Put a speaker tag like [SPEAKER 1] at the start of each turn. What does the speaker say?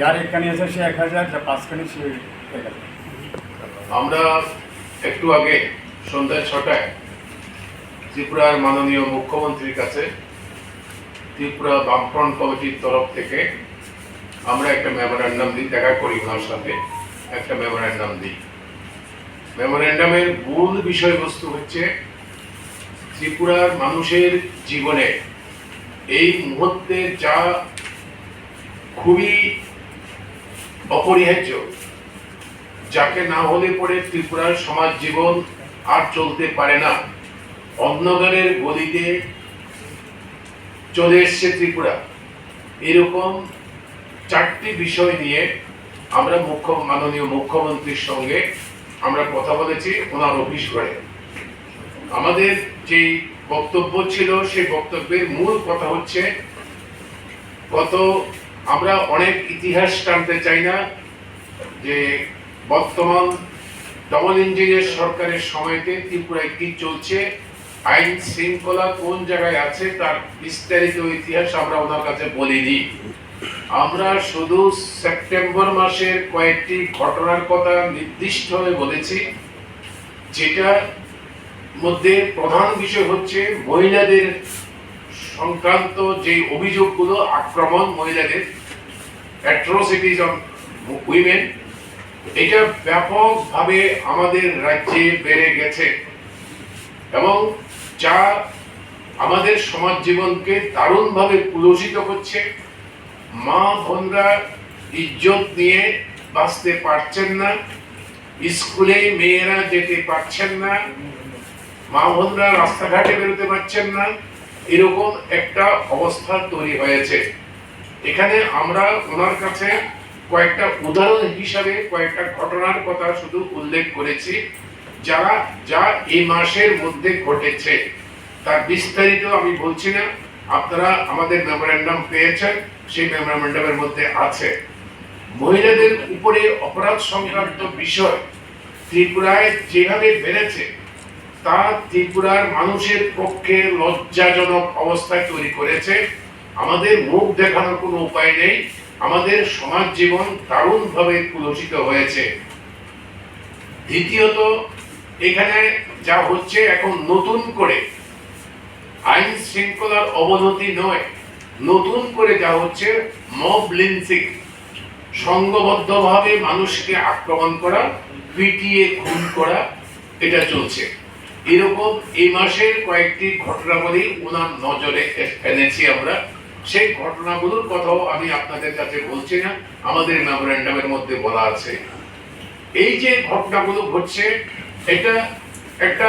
[SPEAKER 1] যার একখানি আছে সে এক হাজার, যার পাঁচখানি সে
[SPEAKER 2] আমরা একটু আগে সন্ধ্যা ছটায় ত্রিপুরার মাননীয় মুখ্যমন্ত্রীর কাছে ত্রিপুরা বামফ্রন্ট কমিটির তরফ থেকে আমরা একটা মেমোরেন্ডাম দিই, দেখা করি ওনার সাথে, একটা মেমোরেন্ডাম দিই। মেমোরেন্ডামের মূল বিষয়বস্তু হচ্ছে ত্রিপুরার মানুষের জীবনে এই মুহূর্তে যা খুবই অপরিহার্য, যাকে না হলে পরে ত্রিপুরার সমাজ জীবন আর চলতে পারে না। অন্ধকারের গলিতে চলে এসছে ত্রিপুরা। এরকম চারটি বিষয় নিয়ে আমরা মুখ্য মাননীয় মুখ্যমন্ত্রীর সঙ্গে আমরা কথা বলেছি ওনার অফিস ঘরে। আমাদের যে বক্তব্য ছিল, সেই বক্তব্যের মূল কথা হচ্ছে, গত আমরা অনেক ইতিহাস টানতে চাই না যে বর্তমান ডবল ইঞ্জিনের সরকারের সময়তে ত্রিপুরায় কি চলছে, আইন শৃঙ্খলা কোন জায়গায় আছে, তার বিস্তারিত ইতিহাস আমরা ওনার কাছে বলিনি। আমরা শুধু সেপ্টেম্বর মাসের কয়েকটি ঘটনার কথা নির্দিষ্টভাবে বলেছি যেটা মধ্যে প্রধান বিষয় হচ্ছে মহিলাদের সংক্রান্ত যে অভিযোগগুলো আক্রমণ মহিলাদের অ্যাট্রোসিটিজ অন উইমেন এটা ব্যাপকভাবে আমাদের রাজ্যে বেড়ে গেছে এবং যা আমাদের সমাজ জীবনকে দারুণভাবে কুলসিত করছে। মা বোনরা ইজ্জত নিয়ে বাঁচতে পারছেন না, স্কুলে মেয়েরা যেতে পারছেন না, মা বোনরা রাস্তাঘাটে বেরোতে পারছেন না এরকম একটা অবস্থা তৈরি হয়েছে। এখানে আমরা ওনার কাছে কয়েকটা উদাহরণ হিসাবে, কয়েকটা ঘটনার কথা শুধু উল্লেখ করেছি যারা যা এই মাসের মধ্যে ঘটেছে। তার বিস্তারিত আমি বলছি না, আপনারা আমাদের মেমোরেন্ডাম পেয়েছেন, সেই মেমোরেন্ডামের মধ্যে আছে। মহিলাদের উপরে অপরাধ সংক্রান্ত বিষয় ত্রিপুরায় যেভাবে বেড়েছে তা ত্রিপুরার মানুষের পক্ষে লজ্জাজনক অবস্থায় তৈরি করেছে। আমাদের মুখ দেখানোর কোনো উপায় নেই। আমাদের সমাজ জীবন দারুণভাবে কুলসিত হয়েছে। দ্বিতীয়ত, এখানে যা হচ্ছে এখন নতুন করে, আইন শৃঙ্খলার অবনতি নয়, নতুন করে যা হচ্ছে মব লিন্সিং সংঘবদ্ধভাবে মানুষকে আক্রমণ করা, পিটিয়ে খুন করা, এটা চলছে। এরকম এই মাসের কয়েকটি ঘটনাবলী ওনার নজরে এনেছি আমরা। সেই ঘটনাগুলোর কথাও আমি আপনাদের কাছে বলছি না, আমাদের মেমোরেন্ডামের মধ্যে বলা আছে। এই যে ঘটনাগুলো ঘটছে, এটা একটা